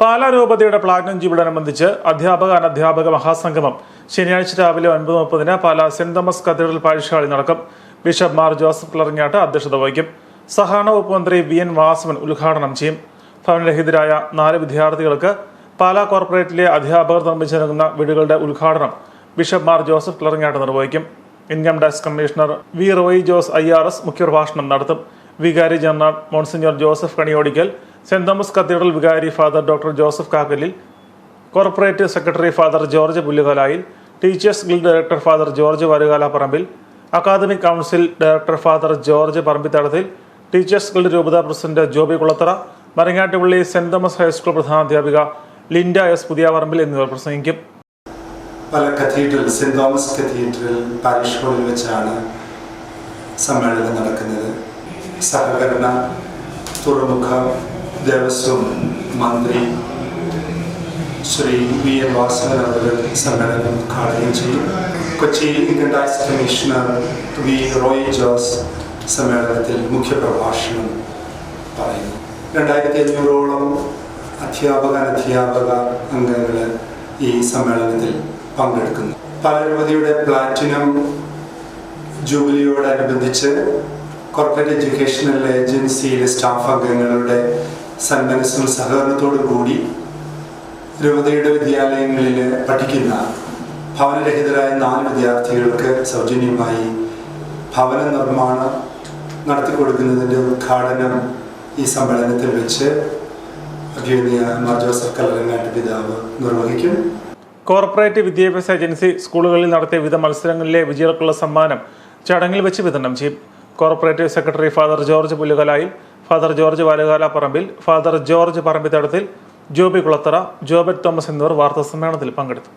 പാലാ രൂപതയുടെ പ്ലാറ്റിനം ജൂബിലിയോടനുബന്ധിച്ച് അധ്യാപക അനധ്യാപക മഹാസംഗമം ശനിയാഴ്ച രാവിലെ ഒൻപത് മുപ്പതിന് പാലാ സെന്റ് തോമസ് കത്തീഡ്രൽ പാഴ്ശാളി നടക്കും. ബിഷപ്പ് മാർ ജോസഫ് പിളറിങ്ങാട്ട് അധ്യക്ഷത വഹിക്കും. സഹകരണ വകുപ്പ് മന്ത്രി വി എൻ വാസവൻ ഉദ്ഘാടനം ചെയ്യും. ഭവനരഹിതരായ നാല് വിദ്യാർത്ഥികൾക്ക് പാലാ കോർപ്പറേറ്റിലെ അധ്യാപകർ നിർമ്മിച്ചു നൽകുന്ന വീടുകളുടെ ഉദ്ഘാടനം ബിഷപ്പ് മാർ ജോസഫ് പിളറിങ്ങാട്ട് നിർവഹിക്കും. Income tax commissioner V Roy Jose I R S മുഖ്യപ്രഭാഷണം നടത്തും. വികാരി general monsignor Joseph Kaniyodickal Saint Thomas cathedral വികാരി father doctor Joseph Kakkalil corporate secretary father George Pullukalayil teachers guild director father George Varukalaparambil academic council director father George Parambithadathil teachers guild രൂപതാ president Joby Kulathara Marangattupally Saint Thomas high school പ്രധാനാധ്യാപിക Linda S Puthiyaparambil എന്നിവർ പ്രസംഗിക്കും. Pala cathedral Saint Thomas cathedral parish ഹാളിൽ വെച്ചാണ് സമ്മേളനം നടക്കുന്നത്. സഹകരണ തുറമുഖ ദേവസ്വം മന്ത്രി ശ്രീ വി എൻ വാസവൻ അവർ സമ്മേളനം ഉദ്ഘാടനം ചെയ്യും. Kochi Indian tax commissioner V Roy Jose സമ്മേളനത്തിൽ മുഖ്യപ്രഭാഷണം പറയുന്നു. രണ്ടായിരത്തി അഞ്ഞൂറോളം അധ്യാപക അനധ്യാപക അംഗങ്ങൾ ഈ സമ്മേളനത്തിൽ പങ്കെടുക്കുന്നു. പാലരവതിയുടെ പ്ലാറ്റിനം ജൂബിലിയോടനുബന്ധിച്ച് കോർപ്പറേറ്റ് എഡ്യൂക്കേഷണൽ ഏജൻസിയിലെ സ്റ്റാഫ് അംഗങ്ങളുടെ സന്മനസ്സും സഹകരണത്തോടു കൂടി രൂപതയുടെ വിദ്യാലയങ്ങളിൽ പഠിക്കുന്ന ഭവനരഹിതരായ നാല് വിദ്യാർത്ഥികൾക്ക് സൗജന്യമായി ഭവന നിർമ്മാണം നടത്തിക്കൊടുക്കുന്നതിന്റെ ഉദ്ഘാടനം ഈ സമ്മേളനത്തിൽ വെച്ച് കോർപ്പറേറ്റ് വിദ്യാഭ്യാസ ഏജൻസി സ്കൂളുകളിൽ നടത്തിയ വിവിധ മത്സരങ്ങളിലെ വിജയികൾക്കുള്ള സമ്മാനം ചടങ്ങിൽ വെച്ച് വിതരണം ചെയ്യും. Corporate secretary father George Pullukalayil father George Varukalaparambil father George Parambithadathil Joby Kulathara Jobet Thomas എന്നിവർ വാർത്താ സമ്മേളനത്തിൽ പങ്കെടുത്തു.